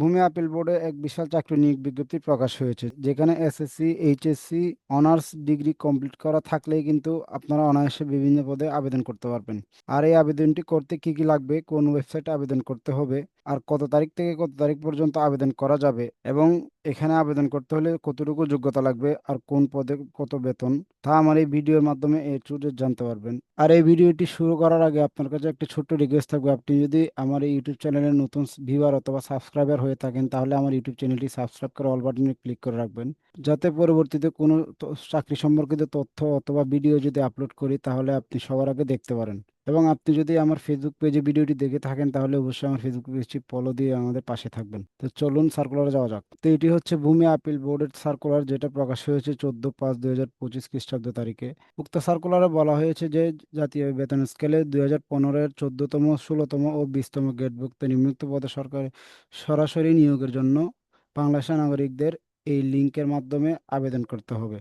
ভূমি আপিল বোর্ডে এক বিশাল চাকরি নিয়োগ বিজ্ঞপ্তি প্রকাশ হয়েছে, যেখানে SSC HSC honours degree complete করা থাকলেই কিন্তু আপনারা অনায়াসে বিভিন্ন পদে আবেদন করতে পারবেন। আর এই আবেদনটি করতে কি কি লাগবে, কোন ওয়েবসাইটে আবেদন করতে হবে, আর কত তারিখ থেকে কত তারিখ পর্যন্ত আবেদন করা যাবে, এবং এখানে আবেদন করতে হলে কতটুকু যোগ্যতা লাগবে, আর কোন পদে কত বেতন, তা আমার এই ভিডিওর মাধ্যমে এ টু জানতে পারবেন। আর এই ভিডিওটি শুরু করার আগে আপনার কাছে একটি ছোট্ট রিকোয়েস্ট থাকবে, আপনি যদি আমার এই ইউটিউব চ্যানেলের নতুন ভিউয়ার অথবা সাবস্ক্রাইবার হয়ে থাকেন তাহলে আমার ইউটিউব চ্যানেলটি সাবস্ক্রাইব করে অল বাটনে ক্লিক করে রাখবেন। যাতে পরবর্তীতে কোনো চাকরি সম্পর্কিত তথ্য অথবা ভিডিও যদি আপলোড করি, তাহলে আপনি সবার আগে দেখতে পারেন। এবং আপনি যদি আমার ফেসবুক পেজে ভিডিওটি দেখে থাকেন, তাহলে অবশ্যই আমার ফেসবুক পেজটি ফলো দিয়ে আমাদের পাশে থাকবেন। তো চলুন সার্কুলারে যাওয়া যাক। তো এটি হচ্ছে ভূমি আপিল বোর্ডের সার্কুলার যেটা প্রকাশ হয়েছে চোদ্দ পাঁচ দুই হাজার পঁচিশ খ্রিস্টাব্দ তারিখে। উক্ত সার্কুলারে বলা হয়েছে যে, জাতীয় বেতন স্কেলে দুই হাজার পনেরোর চোদ্দতম, ষোলোতম ও বিশতম গেটভুক্ত নিম্নোক্ত পদে সরকারি সরাসরি নিয়োগের জন্য বাংলাদেশের নাগরিকদের এই লিঙ্কের মাধ্যমে আবেদন করতে হবে।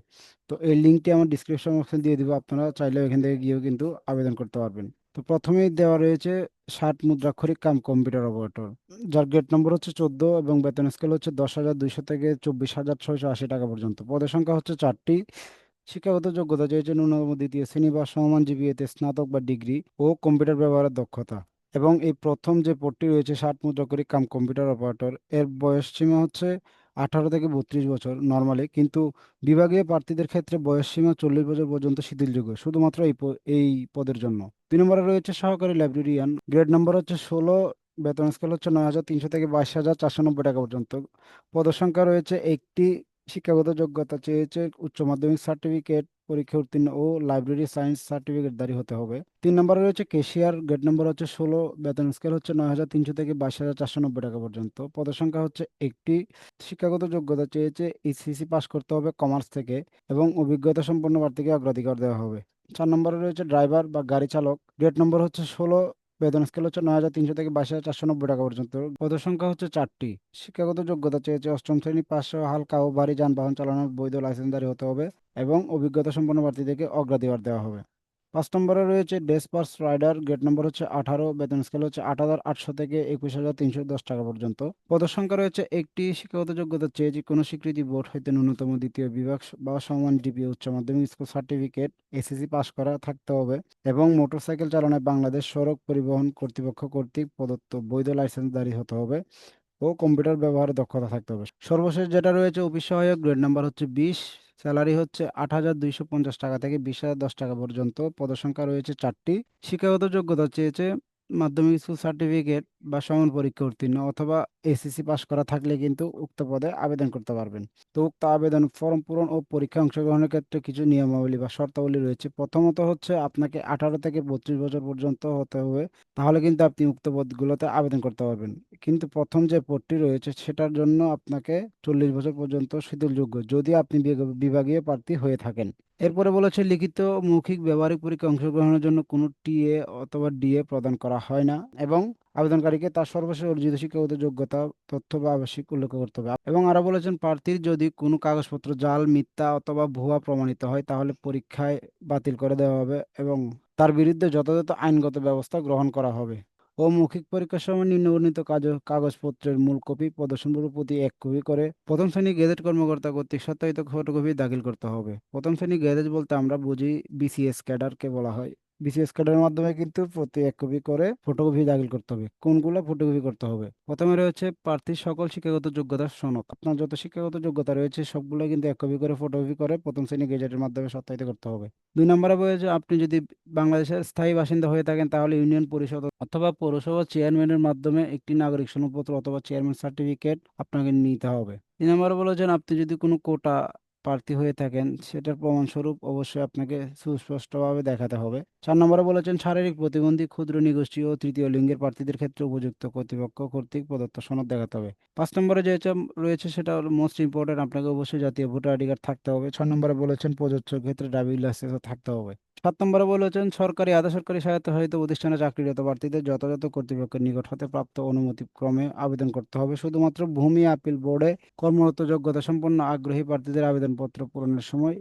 তো এই লিঙ্কটি আমার ডিসক্রিপশন বক্সে দিয়ে দিব, আপনারা চাইলে এখান থেকে গিয়েও কিন্তু আবেদন করতে পারবেন। তো প্রথমেই দেওয়া রয়েছে ষাট মুদ্রাক্ষরিক কাম কম্পিউটার অপারেটর যার গেট নম্বর হচ্ছে চোদ্দ এবং বেতন স্কেল হচ্ছে দশ হাজার দুইশো থেকে চব্বিশ হাজার ছয়শো আশি টাকা পর্যন্ত। পদের সংখ্যা হচ্ছে চারটি। শিক্ষাগত যোগ্যতা চেয়েছে ন্যূনতম দ্বিতীয় শ্রেণি বা সমমান জিপিএতে স্নাতক বা ডিগ্রি ও কম্পিউটার ব্যবহারের দক্ষতা। এবং এই প্রথম যে পদটি রয়েছে ষাট মুদ্রাক্ষরিক কাম কম্পিউটার অপারেটর এর বয়স সীমা হচ্ছে আঠারো থেকে বত্রিশ বছর নর্মালি কিন্তু বিভাগীয় প্রার্থীদের ক্ষেত্রে বয়স সীমা চল্লিশ বছর পর্যন্ত শিথিলযোগ্য, শুধুমাত্র এই এই পদের জন্য। দুই নম্বরে রয়েছে সহকারী লাইব্রেরিয়ান গ্রেড নম্বর হচ্ছে ষোলো, বেতন স্কেল হচ্ছে নয় হাজার তিনশো থেকে বাইশ হাজার চারশো নব্বই টাকা পর্যন্ত। পদের সংখ্যা রয়েছে একটি শিক্ষাগত যোগ্যতা চেয়েছে উচ্চ মাধ্যমিক সার্টিফিকেট পরীক্ষা উত্তীর্ণ ও লাইব্রেরি সায়েন্স সার্টিফিকেট সার্টিফিকেটধারী হতে হবে। তিন নম্বরে রয়েছে কেশিয়ার গেট নম্বর হচ্ছে ষোলো, বেতন স্কেল হচ্ছে নয় হাজার তিনশো থেকে বাইশ হাজার চারশো নব্বই টাকা পর্যন্ত। পদের সংখ্যা হচ্ছে একটি। শিক্ষাগত যোগ্যতা চেয়েছে এইচএসসি পাস করতে হবে কমার্স থেকে এবং অভিজ্ঞতা সম্পন্ন প্রার্থীকে অগ্রাধিকার দেওয়া হবে। চার নম্বরে রয়েছে ড্রাইভার বা গাড়ি চালক গেট নম্বর হচ্ছে ষোলো বেতন স্কেল হচ্ছে নয় হাজার তিনশো থেকে বাইশ হাজার চারশো নব্বই টাকা পর্যন্ত। পদ সংখ্যা হচ্ছে চারটি। শিক্ষাগত যোগ্যতা চেয়েছে অষ্টম শ্রেণি পাঁচশো হালকা ও ভারী যানবাহন চালানোর বৈধ লাইসেন্সধারী হতে হবে এবং অভিজ্ঞতা সম্পন্ন প্রার্থীদেরকে অগ্রাধিকার দেওয়া হবে। পাঁচ নম্বরে রয়েছে ডেসপার্স রাইডার, গেট নম্বর হচ্ছে আঠারো, বেতন স্কেল হচ্ছে আট হাজার আটশো থেকে একুশ হাজার তিনশো দশ টাকা পর্যন্ত। পদের সংখ্যা রয়েছে একটি, শিক্ষাগত যোগ্যতা চেয়ে যে কোনো স্বীকৃতি বোর্ড হইতে ন্যূনতম দ্বিতীয় বিভাগ বা সমান ডিপি উচ্চ মাধ্যমিক স্কুল সার্টিফিকেট, এসএসসি পাস করা থাকতে হবে এবং মোটরসাইকেল চালনায় বাংলাদেশ সড়ক পরিবহন কর্তৃপক্ষ কর্তৃক প্রদত্ত বৈধ লাইসেন্স লাইসেন্সধারী হতে হবে। ও কম্পিউটার ব্যবহারে দক্ষতা থাকতে হবে। সর্বশেষ যেটা রয়েছে অফিস সহায়ক গ্রেড নাম্বার হচ্ছে বিশ স্যালারি হচ্ছে আট হাজার দুইশো পঞ্চাশ টাকা থেকে বিশ হাজার দশ টাকা পর্যন্ত। পদসংখ্যা রয়েছে চারটি। শিক্ষাগত যোগ্যতা চেয়েছে মাধ্যমিক স্কুল সার্টিফিকেট বা সমান পরীক্ষা উত্তীর্ণ অথবা এসএসসি পাস করা থাকলে কিন্তু উক্ত পদে আবেদন করতে পারবেন। তো উক্ত আবেদন ফর্ম পূরণ ও পরীক্ষা অংশগ্রহণের ক্ষেত্রে কিছু নিয়মাবলী বা শর্তাবলী রয়েছে। প্রথমত হচ্ছে আপনাকে আঠারো থেকে বত্রিশ বছর পর্যন্ত হতে হবে, তাহলে কিন্তু আপনি উক্ত পদগুলোতে আবেদন করতে পারবেন। কিন্তু প্রথম যে পদটি রয়েছে সেটার জন্য আপনাকে চল্লিশ বছর পর্যন্ত শিথিলযোগ্য, যদি আপনি বিভাগীয় প্রার্থী হয়ে থাকেন। এরপরে বলেছে, লিখিত মৌখিক ব্যবহারিক পরীক্ষা অংশগ্রহণের জন্য কোনো টিএ অথবা ডিএ প্রদান করা হয় না এবং আবেদনকারীকে তার সর্বশেষ অর্জিত শিক্ষাগত যোগ্যতা, তথ্য বা আবশ্যিক উল্লেখ করতে হবে। এবং আরও বলেছেন, প্রার্থীর যদি কোনো কাগজপত্র, জাল, মিথ্যা অথবা ভুয়া প্রমাণিত হয়, তাহলে পরীক্ষায় বাতিল করে দেওয়া হবে এবং তার বিরুদ্ধে যথাযথ আইনগত ব্যবস্থা গ্রহণ করা হবে। ও মৌখিক পরীক্ষার সময় নিম্নবর্ণিত কাজ- কাগজপত্রের মূল কপি প্রদর্শনপূর্ব প্রতি এক কপি করে প্রথম শ্রেণি গেজেট কর্মকর্তা কর্তৃক সত্যায়িত ফটোকপি দাখিল করতে হবে। প্রথম শ্রেণি গেজেট বলতে আমরা বুঝি, বিসিএস ক্যাডারকে বলা হয়। বিসিএস কার্ডের মাধ্যমে কিন্তু প্রতি এক কপি করে ফটোকপি দাখিল করতে হবে। কোনগুলো ফটোকপি করতে হবে? প্রথমে রয়েছে প্রার্থীর সকল শিক্ষাগত যোগ্যতার সনদ। আপনার যত শিক্ষাগত যোগ্যতা রয়েছে, সবগুলো কিন্তু এক কপি করে ফটোকপি করে প্রথম শ্রেণি গেজেটের মাধ্যমে সত্যায়িত করতে হবে। দুই নম্বরে বলেছে আপনি যদি বাংলাদেশের স্থায়ী বাসিন্দা হয়ে থাকেন, তাহলে ইউনিয়ন পরিষদ অথবা পৌরসভা চেয়ারম্যানের মাধ্যমে একটি নাগরিক সনদপত্র অথবা চেয়ারম্যান সার্টিফিকেট আপনাকে নিতে হবে। তিন নম্বরে বলেছেন, আপনি যদি কোনো কোটা প্রার্থী হয়ে থাকেন, সেটার প্রমাণস্বরূপ অবশ্যই আপনাকে সুস্পষ্টভাবে দেখাতে হবে। চার নম্বরে বলেছেন, শারীরিক প্রতিবন্ধী, ক্ষুদ্র নিগোষ্ঠী ও তৃতীয় লিঙ্গের প্রার্থীদের ক্ষেত্রে উপযুক্ত কর্তৃপক্ষ কর্তৃক প্রদত্ত সনদ দেখাতে হবে। পাঁচ নম্বরে যে রয়েছে সেটা হলো মোস্ট ইম্পর্টেন্ট আপনাকে অবশ্যই জাতীয় ভোটার আইডি কার্ড থাকতে হবে। ছয় নম্বরে বলেছেন, প্রযোজ্য ক্ষেত্রে ড্রাইভিং লাইসেন্সও থাকতে হবে। সাত নম্বরে বলেছেন, সরকারি আধা সরকারি স্বায়ত্তশাসিত প্রতিষ্ঠানে চাকরিরত প্রার্থীদের যথাযথ কর্তৃপক্ষের নিকট হতে প্রাপ্ত অনুমতি ক্রমে আবেদন করতে হবে। শুধুমাত্র ভূমি আপিল বোর্ডে কর্মরত যোগ্যতা সম্পন্ন আগ্রহী প্রার্থীদের আবেদনপত্র পূরণের সময়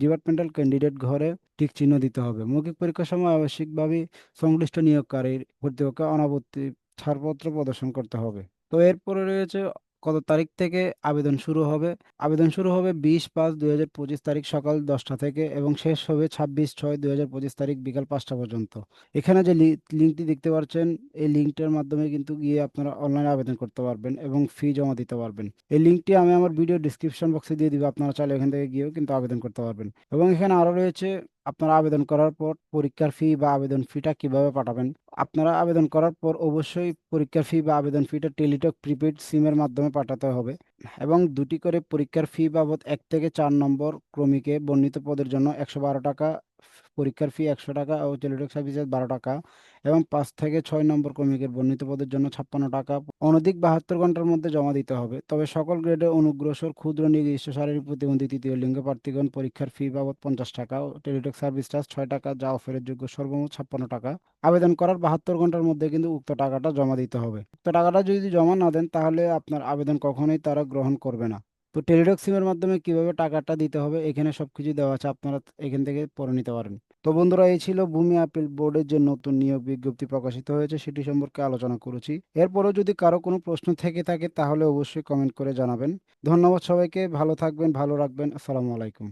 ডিপার্টমেন্টাল ক্যান্ডিডেট ঘরে টিক চিহ্ন দিতে হবে। মৌখিক পরীক্ষার সময় আবশ্যিকভাবে সংশ্লিষ্ট নিয়োগকারীর কর্তৃপক্ষকে অনাবর্তি ছাড়পত্র প্রদর্শন করতে হবে। তো এরপরে রয়েছে কত তারিখ থেকে আবেদন শুরু হবে? আবেদন শুরু হবে বিশ পাঁচ দুই হাজার পঁচিশ তারিখ সকাল দশটা থেকে এবং শেষ হবে ছাব্বিশ ছয় দুই হাজার পঁচিশ তারিখ বিকাল পাঁচটা পর্যন্ত। এখানে যে লিঙ্কটি দেখতে পাচ্ছেন, এই লিঙ্কটার মাধ্যমে কিন্তু গিয়ে আপনারা অনলাইনে আবেদন করতে পারবেন এবং ফি জমা দিতে পারবেন। এই লিঙ্কটি আমি আমার ভিডিও ডিসক্রিপশন বক্সে দিয়ে দিব, আপনারা চাইলে এখান থেকে গিয়েও কিন্তু আবেদন করতে পারবেন। এবং এখানে আরও রয়েছে আপনারা আবেদন করার পর পরীক্ষার ফি বা আবেদন ফিটা কীভাবে পাঠাবেন? আপনারা আবেদন করার পর অবশ্যই পরীক্ষার ফি বা আবেদন ফিটা টেলিটক প্রিপেড সিমের মাধ্যমে পাঠাতে হবে এবং দুটি করে পরীক্ষার ফি বাবদ এক থেকে চার নম্বর ক্রমিকে বর্ণিত পদের জন্য একশো বারো টাকা পরীক্ষার ফি একশো টাকা ও টেলিটক সার্ভিসেস বারো টাকা এবং পাঁচ থেকে ছয় নম্বর ক্রমিকের বর্ণিত পদের জন্য ছাপ্পান্ন টাকা। অনধিক বাহাত্তর ঘণ্টার মধ্যে জমা দিতে হবে। তবে সকল গ্রেডে অনুগ্রসর ক্ষুদ্র নির্দিষ্ট শারীরিক প্রতিবন্ধী তৃতীয় লিঙ্গ প্রার্থীগণ পরীক্ষার ফি বাবদ পঞ্চাশ টাকা ও টেলিটক সার্ভিস চার্জ ছয় টাকা, যা অফারের যোগ্য সর্বমোট ছাপ্পান্ন টাকা। আবেদন করার বাহাত্তর ঘণ্টার মধ্যে কিন্তু উক্ত টাকাটা জমা দিতে হবে। উক্ত টাকাটা যদি জমা না দেন, তাহলে আপনার আবেদন কখনোই তারা গ্রহণ করবে না। তো টেলিডক সিমের মাধ্যমে কীভাবে টাকাটা দিতে হবে? এখানে সবকিছু দেওয়া আছে, আপনারা এখান থেকে পড়ে নিতে পারেন। তো বন্ধুরা, এই ছিল ভূমি আপিল বোর্ডের যে নতুন নিয়োগ বিজ্ঞপ্তি প্রকাশিত হয়েছে, সেটি সম্পর্কে আলোচনা করেছি। এরপরেও যদি কারও কোনো প্রশ্ন থেকে থাকে, তাহলে অবশ্যই কমেন্ট করে জানাবেন। ধন্যবাদ সবাইকে, ভালো থাকবেন, ভালো রাখবেন। আসসালামু আলাইকুম।